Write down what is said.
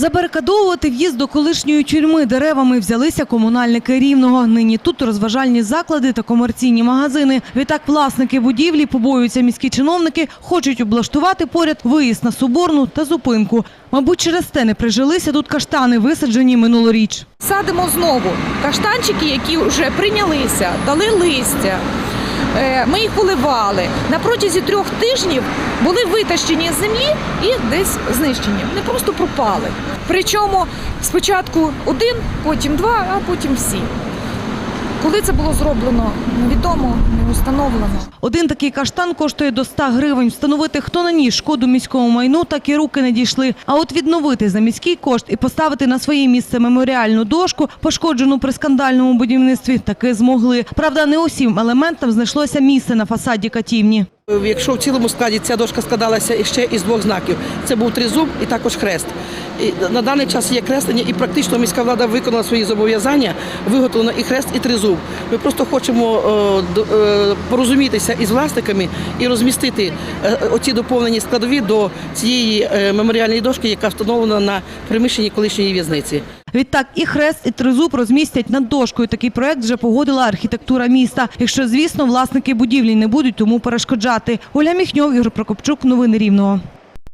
Забарикадовувати в'їзд до колишньої тюрми деревами взялися комунальники Рівного. Нині тут розважальні заклади та комерційні магазини. Відтак власники будівлі, побоюються міські чиновники, хочуть облаштувати поряд виїзд на Соборну та зупинку. Мабуть, через те не прижилися тут каштани, висаджені минулоріч. Садимо знову каштанчики, які вже прийнялися, дали листя. Е, Ми їх поливали. На протязі трьох тижнів були витащені з землі і десь знищені. Вони просто пропали. Причому спочатку один, потім два, а потім всі. Коли це було зроблено, невідомо, не установлено. Один такий каштан коштує до 100 гривень. Встановити, хто наніс шкоду міському майну, так і руки не дійшли. А от відновити за міський кошт і поставити на своє місце меморіальну дошку, пошкоджену при скандальному будівництві, таки змогли. Правда, не усім елементам знайшлося місце на фасаді катівні. Якщо в цілому складі ця дошка складалася ще із двох знаків, це був тризуб і також хрест. На даний час є креслення, і практично міська влада виконала свої зобов'язання, виготовлено і хрест, і тризуб. Ми просто хочемо е, е, порозумітися із власниками і розмістити е, оці доповнені складові до цієї меморіальної дошки, яка встановлена на приміщенні колишньої в'язниці. Відтак і хрест, і тризуб розмістять над дошкою. Такий проект вже погодила архітектура міста. Якщо, звісно, власники будівлі не будуть тому перешкоджати. Оля Міхньов, Ігор Прокопчук. Новини Рівного.